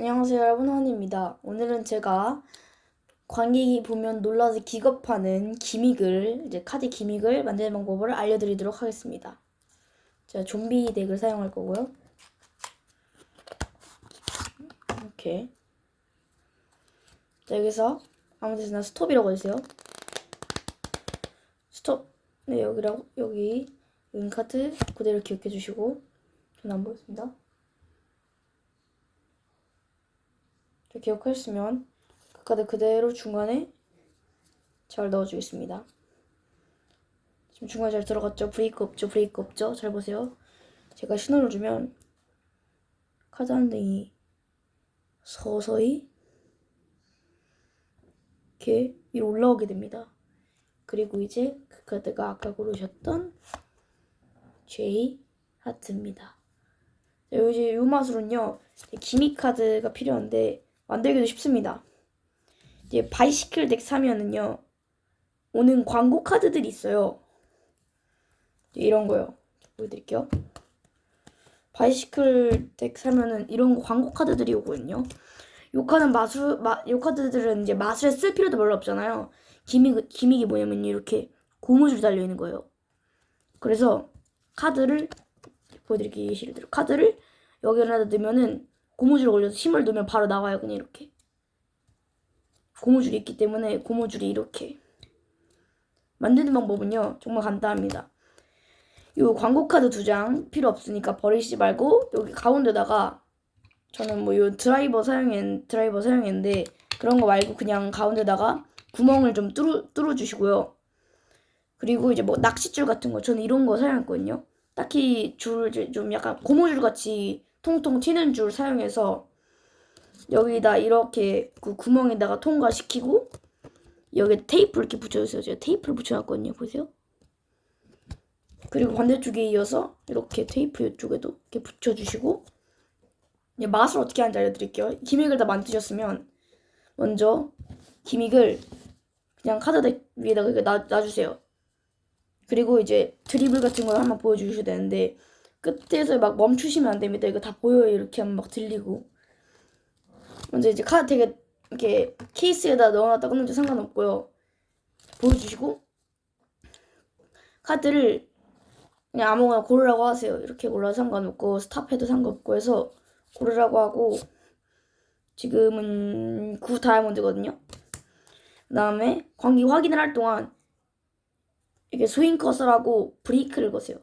안녕하세요 여러분 환입니다. 오늘은 제가 관객이 보면 놀라서 기겁하는 기믹을 이제 카드 기믹을 만드는 방법을 알려드리도록 하겠습니다. 제가 좀비 덱을 사용할 거고요. 이렇게 자 여기서 아무데나 스톱이라고 해주세요. 스톱 네 여기라고 여기 은 카드 그대로 기억해 주시고 저는 안 보였습니다. 저 기억하셨으면 그 카드 그대로 중간에 잘 넣어주겠습니다. 지금 중간에 잘 들어갔죠? 브레이크 없죠? 브레이크 없죠? 잘 보세요. 제가 신호를 주면 카드 한 등이 서서히 이렇게 위로 올라오게 됩니다. 그리고 이제 그 카드가 아까 고르셨던 J 하트입니다. 자, 이제 요 맛으로는요 기믹 카드가 필요한데 만들기도 쉽습니다. 이제 바이시클 덱 사면은요 오는 광고 카드들이 있어요. 이런 거요. 보여드릴게요. 바이시클 덱 사면은 이런 거 광고 카드들이 오거든요. 요 카드는 마술, 마, 요 카드들은 이제 마술에 쓸 필요도 별로 없잖아요. 기믹, 기믹이 뭐냐면 이렇게 고무줄이 달려있는 거예요. 그래서 카드를 보여드릴게요. 예시를 들어. 카드를 여기에다 넣으면은 고무줄을 올려서 힘을 넣으면 바로 나와요. 그냥 이렇게. 고무줄이 있기 때문에 고무줄이 이렇게. 만드는 방법은요. 정말 간단합니다. 요 광고 카드 두 장 필요 없으니까 버리지 말고 여기 가운데다가 저는 뭐 요 드라이버 사용했 드라이버 사용했는데 그런 거 말고 그냥 가운데다가 구멍을 좀 뚫어 뚫어 주시고요. 그리고 이제 뭐 낚싯줄 같은 거 저는 이런 거 사용했거든요. 딱히 줄좀 약간 고무줄 같이 통통 튀는 줄 사용해서 여기다 이렇게 그 구멍에다가 통과시키고 여기 테이프를 이렇게 붙여주세요. 제가 테이프를 붙여놨거든요. 보세요. 그리고 반대쪽에 이어서 이렇게 테이프 이쪽에도 이렇게 붙여주시고 이제 맛을 어떻게 하는지 알려드릴게요. 기믹을 다 만드셨으면 먼저 기믹을 그냥 카드덱 위에다가 이렇게 놔, 놔주세요. 그리고 이제 드리블 같은 걸 한번 보여주셔야 되는데 끝에서 막 멈추시면 안 됩니다. 이거 다 보여요. 이렇게 하면 막 들리고. 먼저 이제 카드 되게 이렇게 케이스에다 넣어놨다 끊는지 상관없고요. 보여주시고 카드를 그냥 아무거나 고르라고 하세요. 이렇게 골라도 상관없고 스탑해도 상관없고 해서 고르라고 하고 지금은 9 다이아몬드거든요. 그 다음에 광기 확인을 할 동안 이렇게 스윙 커서라고 브레이크를 거세요.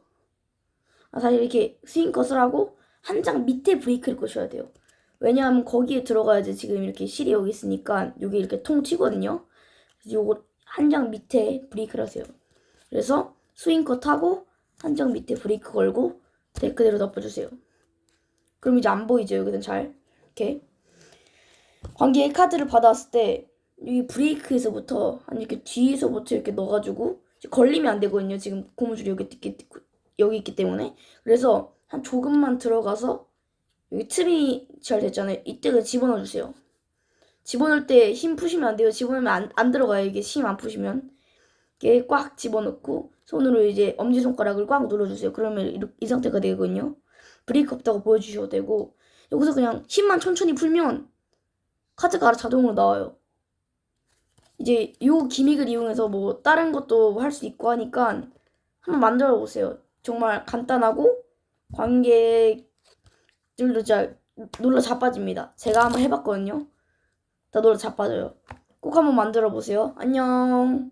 아, 사실 이렇게 스윙 컷을 하고 한 장 밑에 브레이크를 거셔야 돼요. 왜냐하면 거기에 들어가야지 지금 이렇게 실이 여기 있으니까 여기 이렇게 통 튀거든요. 요거 한 장 밑에 브레이크를 하세요. 그래서 스윙 컷 하고 한 장 밑에 브레이크 걸고 덱 그대로 덮어주세요. 그럼 이제 안 보이죠? 여기는 잘 이렇게 관계의 카드를 받았을 때 여기 브레이크에서부터 한 이렇게 뒤에서부터 이렇게 넣어가지고 걸리면 안 되거든요. 지금 고무줄이 여기 있기, 여기 있기 때문에 그래서 한 조금만 들어가서 여기 틈이 잘 됐잖아요. 이때 그 집어넣어 주세요. 집어넣을 때 힘 푸시면 안 돼요. 집어넣으면 안, 안 들어가요. 이게 힘 안 푸시면 이게 꽉 집어넣고 손으로 이제 엄지 손가락을 꽉 눌러주세요. 그러면 이, 이 상태가 되거든요. 브레이크 없다고 보여주셔도 되고 여기서 그냥 힘만 천천히 풀면 카드가 자동으로 나와요. 이제 요 기믹을 이용해서 뭐 다른 것도 할 수 있고 하니까 한번 만들어 보세요. 정말 간단하고 관객들도 진짜 놀라 자빠집니다. 제가 한번 해봤거든요. 다 놀라 자빠져요. 꼭 한번 만들어 보세요. 안녕.